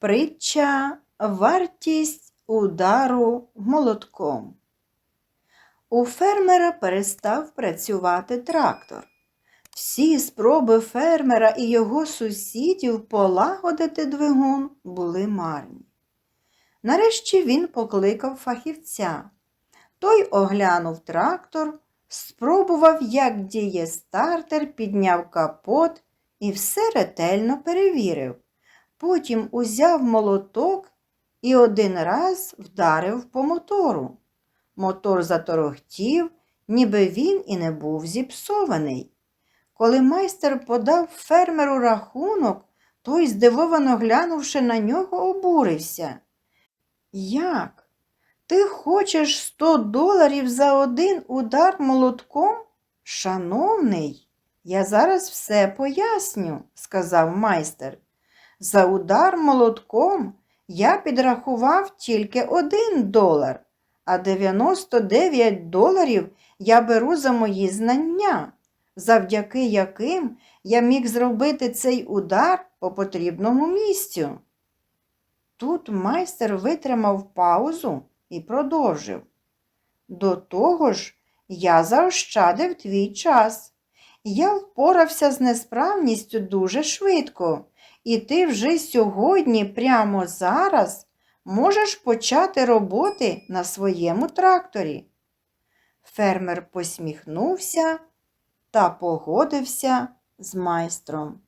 Притча Вартість удару молотком. У фермера перестав працювати трактор. Всі спроби фермера і його сусідів полагодити двигун були марні. Нарешті він покликав фахівця. Той оглянув трактор, спробував, як діє стартер, підняв капот і все ретельно перевірив. Потім узяв молоток і один раз вдарив по мотору. Мотор заторохтів, ніби він і не був зіпсований. Коли майстер подав фермеру рахунок, той, здивовано глянувши на нього, обурився. Як? Ти хочеш 100 доларів за один удар молотком? Шановний, я зараз все поясню, сказав майстер. За удар молотком я підрахував тільки один долар, а 99 доларів я беру за мої знання, завдяки яким я міг зробити цей удар по потрібному місцю. Тут майстер витримав паузу і продовжив. До того ж, я заощадив твій час. Я впорався з несправністю дуже швидко, і ти вже сьогодні, прямо зараз, можеш почати роботи на своєму тракторі. Фермер посміхнувся та погодився з майстром.